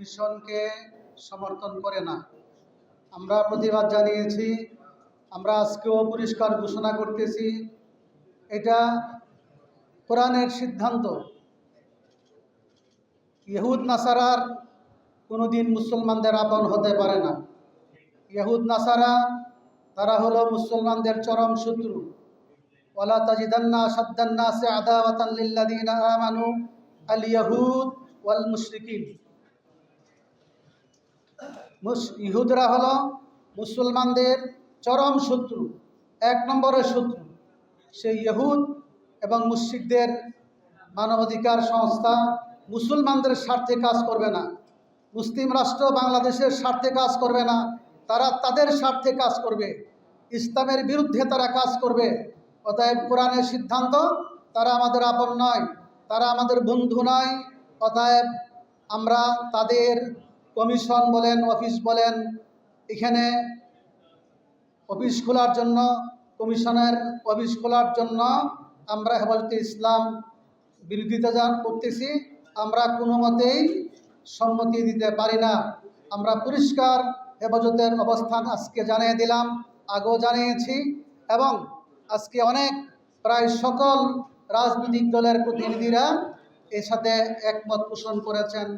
মিশনকে সমর্থন করে না। আমরা প্রতিবাদ জানিয়েছি, আমরা আজকেও পরিষ্কার ঘোষণা করতেছি, এটা কোরআনের সিদ্ধান্ত। ইহুদ নাসারার কোনোদিন মুসলমানদের আপন হতে পারে না। ইহুদ নাসারা, তারা হলো মুসলমানদের চরম শত্রু। ওয়ালা তাজিদান্না সাদ্দান্না সে আদাওয়াতান লিল্লাযীনা আমানু আল ইয়াহুদ ওয়াল মুশরিকিন ইহুদরা হলো মুসলমানদের চরম শত্রু, এক নম্বরের শত্রু। সেই ইহুদ এবং মুশরিকদের মানবাধিকার সংস্থা মুসলমানদের স্বার্থে কাজ করবে না। মুসলিম রাষ্ট্র বাংলাদেশের স্বার্থে কাজ করবে না, তারা তাদের স্বার্থে কাজ করবে। ইসলামের বিরুদ্ধে তারা কাজ করবে। অতএব কোরআনের সিদ্ধান্ত, তারা আমাদের আপন নয়, তারা আমাদের বন্ধু নয়। অতএব আমরা তাদের কমিশন বলেন, অফিস বলেন, এখানে অফিস খোলার জন্য, কমিশনের অফিস খোলার জন্য আমরা হেফাজতে ইসলাম বিরোধিতা যা করতেছি, আমরা কোনো মতেই সম্মতি দিতে পারি না। আমরা পরিষ্কার হেফাজতের অবস্থান আজকে জানিয়ে দিলাম, আগেও জানিয়েছি, এবং আজকে অনেক প্রায় সকল রাজনৈতিক দলের প্রতিনিধিরা এর সাথে একমত পোষণ করেছেন।